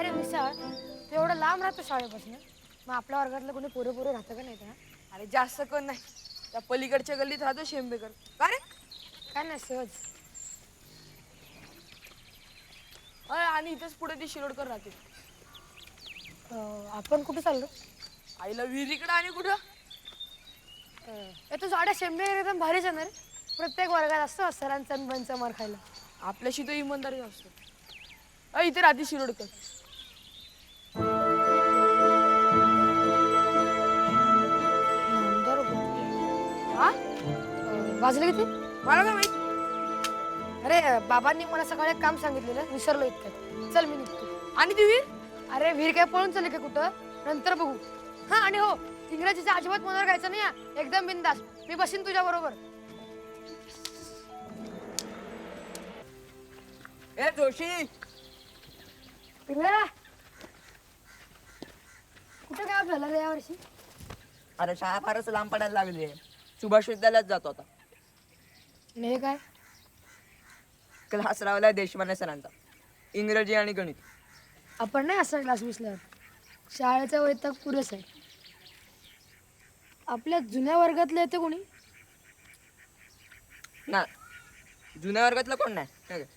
काय रे मिसाळ तू एवढं लांब राहतो शाळेपासून. मग आपल्या वर्गातलं कोणी पोरे पोरे राहतं का नाही का अरे जास्त कोण नाही. त्या पलीकडच्या गल्लीत राहतो शेंबेकर. का रे? काय नाही सहज. अय, आणि इथेच पुढे ती शिरोडकर राहते. अं, आपण कुठे चाललो? आईला विहिरीकडे आणि कुठं? अं, ए तू झाड्या शेंबे एकदम भारीच आहे. ना रे प्रत्येक वर्गात असतो सरांचा आणि बनचा मार खायला. आपल्याशी तो इमानदारी असतो. अय, इथे राहते शिरोडकर. वाजले किती? मला काय माहीत? अरे बाबांनी मला सकाळी एक काम सांगितलेलं विसरलो इतक्यात. चल मी निघतो. आणि ती विहीर अरे विहीर काय पळून चालले का कुठं? नंतर बघू. हा आणि हो इंग्रजीचा अजिबात मनावर घ्यायचं नाही हा. एकदम बिंदास. मी बसीन तुझ्या बरोबर. ए जोशी! पिंगळा कुठं काय झालं रे यावर्षी अरे शाळा फारच लांब पडायला लागली आहे. सुभाष विद्यालयात जातो आता. नाही काय? क्लास लावलाय देशमाने सरांचा. इंग्रजी आणि गणित. आपण नाही असं क्लास मिसल्यावर शाळेचा वैताग पुरेस आहे. आपल्या जुन्या वर्गातले येते कोणी? ना. जुन्या वर्गातलं कोण नाही? नाही का?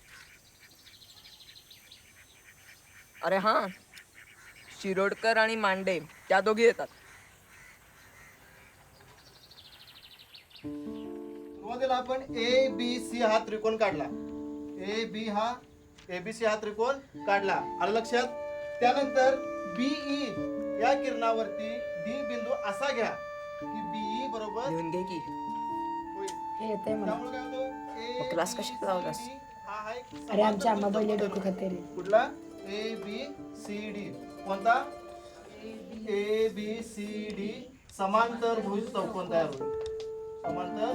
अरे हा. शिरोडकर आणि मांडे त्या दोघी येतात. सुरुवातीला आपण ए बी सी हा त्रिकोण काढला. ए बी हा ए बी सी हा त्रिकोण काढला. आलं लक्षात? त्यानंतर बीई या किरणावरती डी बिंदू असा घ्या की बीई बरोबर त्यामुळे काय होतं? ए मग क्लास कशात लावलास? आहे अरे आमच्या आम्हा पहिले डोकं खाते रे. कुठला? ए बी सी डी कोणता? ए बी सी डी समांतर भुज चौकोन तयार होईल. समांतर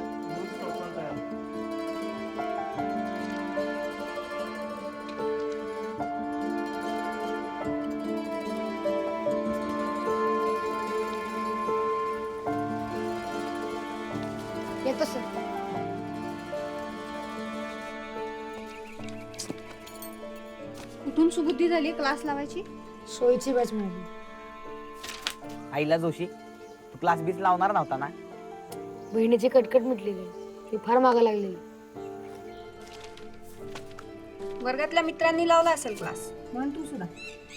सर कुठून सुबुद्धी झाली क्लास लावायची? सोयीची बॅच मिळाली आईला जोशी तू क्लास बीस लावणार नव्हता ना? बहिणीची कटकट मिटलेली ती फार मागा लागलेली. वर्गातल्या मित्रांनी लावला असेल क्लास. म्हणून तू सुद्धा.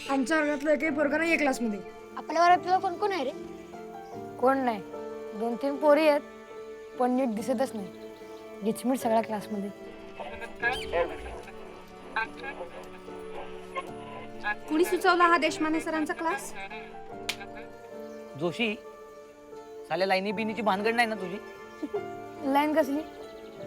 आमच्या वर्गातलं एकही पोरगा नाही क्लासमध्ये. आपल्या वर्गातलं कोण कोण आहे रे? कोण नाही. दोन तीन पोरी आहेत. पण नीट दिसतच नाही. गिचमीट सगळ्या क्लासमध्ये कुणी सुचवला हा देशमाने सरांचा क्लास जोशी साल्या लाईनी बिनीची भानगड नाही ना तुझी? लाईन कसली?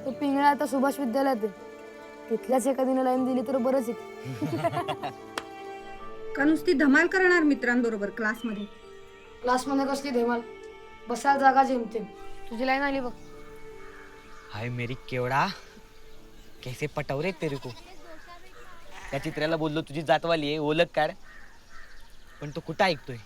तो पिंगळा आता सुभाष विद्यालयात आहे. तिथल्याच एखादीने लाईन दिली तर बरंच आहे. का नुसती धमाल करणार मित्रांबरोबर क्लासमध्ये क्लासमध्ये कसली धेमाल? बसायला जागा जेमतेम तुझी लाईन आली बघ. हाय मेरी केवडा. कैसे पटवरे तेरे को? त्या चित्र्याला बोललो तुझी जातवाली आहे ओळख काढ. पण तो कुठं ऐकतोय?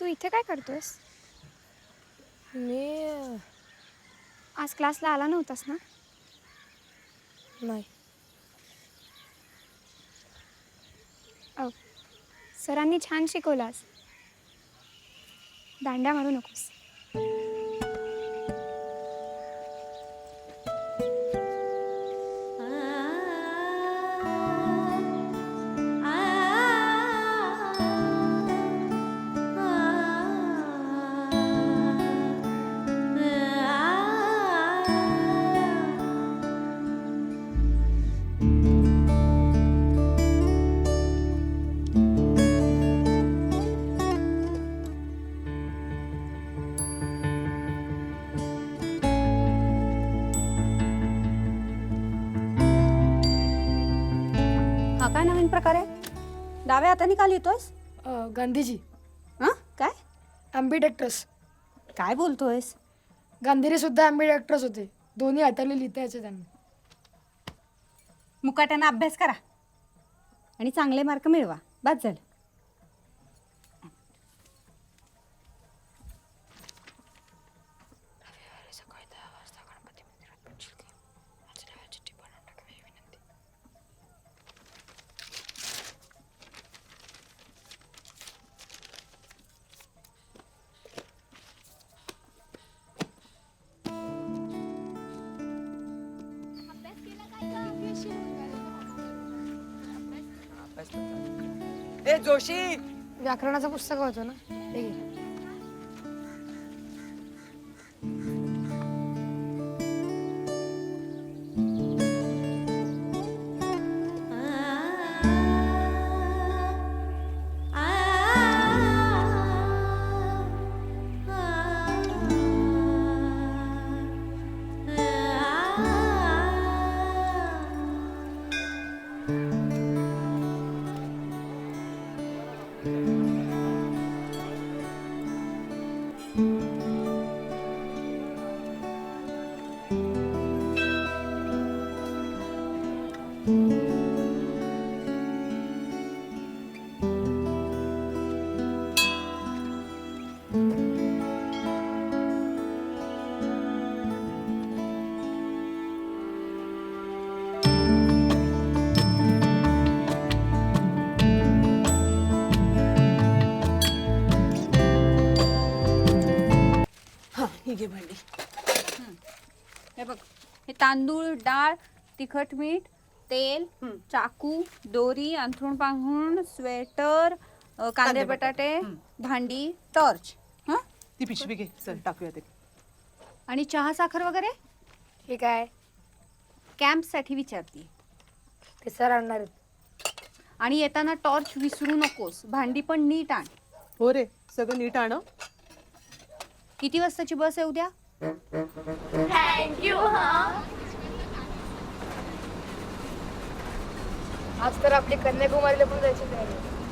तू इथे काय करतोयस? मी आज क्लासला आला नव्हतास ना? नाही. अ, सरांनी छान शिकवलास दांड्या मारू नकोस. काय नवीन प्रकार आहे? डाव्या हाताने का लिहितोयस? अं, गांधीजी. हां? काय? ॲम्बिडेक्टर्स काय बोलतोयस? गांधीजी सुद्धा ॲम्बिडेक्टर्स होते. दोन्ही हाताने लिहिता यायचे त्यांना. मुकाट्यानं अभ्यास करा. आणि चांगले मार्क मिळवा. बाद झालं. ए जोशी व्याकरणाचं पुस्तक होतं ना ते घे. हा ही घे भांडी। हे बघ हे तांदूळ डाळ तिखट मीठ तेल चाकू दोरी अंथरूण पांघरूण स्वेटर अ, कांदे बटाटे भांडी टॉर्च. हं? ती पिशवी घे. चल टाकूया ते. आणि चहा साखर वगैरे? हे काय? कॅम्पसाठी विचारते. ते सर आणणार आहेत. आणि येताना टॉर्च विसरू नकोस. भांडी पण नीट आण. हो रे सगळं नीट आण. किती वाजताची बस आहे उद्या? आज तर आपली कन्याकुमारीला पण जायची तयारी आहे.